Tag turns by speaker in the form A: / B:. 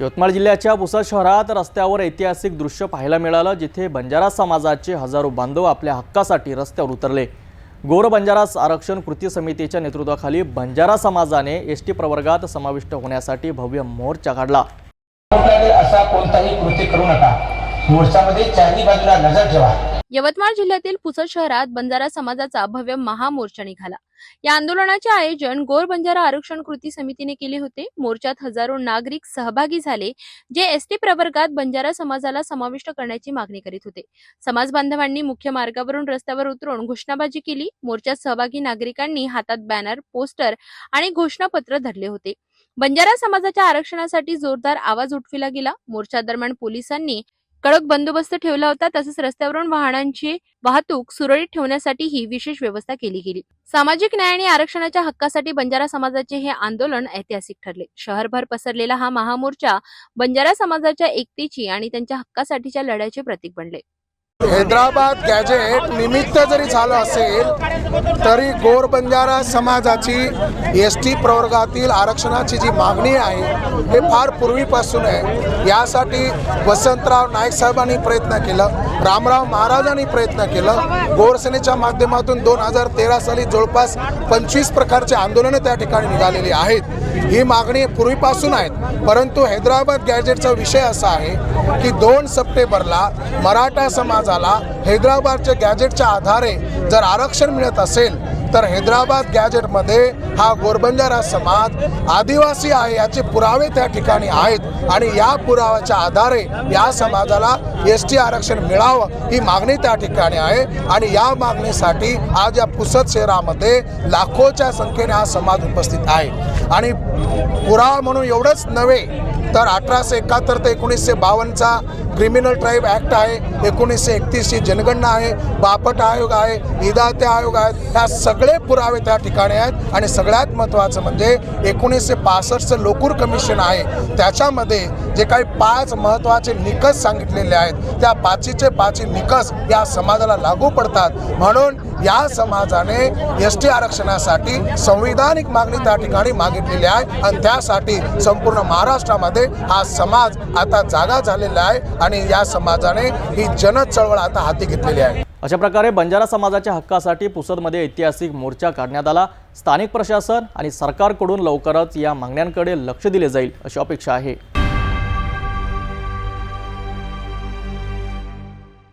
A: यवतमाळ जिल्ह्याच्या पुसद शहरात रस्त्यावर ऐतिहासिक दृश्य पाहायला मिळालं जिथे बंजारा समाजाचे हजारो बांधव आपल्या हक्कासाठी रस्त्यावर उतरले. गोर बंजारास आरक्षण कृती समितीच्या नेतृत्वाखाली बंजारा समाजाने एस टी प्रवर्गात समाविष्ट होण्यासाठी भव्य मोर्चा काढला.
B: असा कोणताही कृती करू नका. मोर्चामध्ये चारही बाजूला नजर ठेवा.
C: यवतमाळ जिल्ह्यातील पुसद शहरात बंजारा समाजाचा भव्य महामोर्चा निघाला. या आंदोलनाचे आयोजन गोर बंजारा आरक्षण कृती समितीने केले होते. मोर्चात हजारो नागरिक सहभागी झाले जे एसटी प्रवर्गात बंजारा समाजाला समाविष्ट करण्याची मागणी करीत होते. समाज बांधवांनी मुख्य मार्गावरून रस्त्यावर उतरून घोषणाबाजी केली. मोर्चात सहभागी नागरिकांनी हातात बॅनर पोस्टर आणि घोषणापत्र धरले होते. बंजारा समाजाच्या आरक्षणासाठी जोरदार आवाज उठविला गेला. मोर्चा दरम्यान पोलिसांनी कडक बंदोबस्त ठेवला होता तसेच रस्त्यावरून वाहनांची वाहतूक सुरळीत ठेवण्यासाठीही विशेष व्यवस्था केली गेली. सामाजिक न्याय आणि आरक्षणाच्या हक्कासाठी बंजारा समाजाचे हे आंदोलन ऐतिहासिक ठरले. शहरभर पसरलेला हा महामोर्चा बंजारा समाजाच्या एकतेची आणि त्यांच्या हक्कासाठीच्या लढ्याचे प्रतीक बनले.
D: हैदराबाद गॅजेट निमित्त जरी झालं असेल तरी गोर बंजारा समाजाची एस टी प्रवर्गातील आरक्षणाची जी मागणी आहे हे फार पूर्वीपासून आहे. यासाठी वसंतराव नाईक साहेबांनी प्रयत्न केला. रामराव महाराजांनी प्रयत्न केलं. गोरसेनेच्या माध्यमातून दोन हजार तेरा साली जवळपास पंचवीस प्रकारचे आंदोलनं त्या ठिकाणी निघालेली आहेत. ही मागणी पूर्वीपासून आहेत. परंतु हैदराबाद गॅजेटचा विषय असा आहे की दोन सप्टेंबरला मराठा समाजाला हैदराबादच्या गॅजेटच्या आधारे जर आरक्षण मिळत असेल तर हैदराबाद गॅजेटमध्ये हा गोरबंजारा समाज आदिवासी आहे याचे पुरावे त्या ठिकाणी आहेत आणि या पुराव्याच्या आधारे या समाजाला एस टी आरक्षण मिळावं ही मागणी त्या ठिकाणी आहे. आणि या मागणीसाठी आज या पुसद शहरामध्ये लाखोच्या संख्येने हा समाज उपस्थित आहे. आणि पुरावा म्हणून एवढंच नव्हे तर अठराशे एकाहत्तर ते एकोणीसशे बावन्नचा क्रिमिनल ट्राईब ॲक्ट आहे. एकोणीसशे एकतीसची जनगणना आहे. बापट आयोग आहे विधाते आयोग आहेत. ह्या सगळे पुरावे त्या ठिकाणी आहेत. आणि सगळ्यात महत्त्वाचं म्हणजे एकोणीसशे पासष्टचं लोकूर कमिशन आहे. त्याच्यामध्ये जे काही पाच महत्त्वाचे निकष सांगितलेले आहेत त्या पाचीचे पाची निकष या समाजाला लागू पडतात. म्हणून या समाजाने एस टी आरक्षणासाठी संविधानिक मागणी त्या ठिकाणी मागितलेली आहे. आणि त्यासाठी संपूर्ण महाराष्ट्रामध्ये हा समाज आता जागा झालेला आहे आणि या समाजाने ही जन चळवळ आता हाती घेतलेली आहे.
A: अशा प्रकारे बंजारा समाजाच्या हक्कासाठी पुसदमध्ये ऐतिहासिक मोर्चा काढण्यात आला. स्थानिक प्रशासन आणि सरकारकडून लवकरच या मागण्यांकडे लक्ष दिले जाईल अशी अपेक्षा आहे.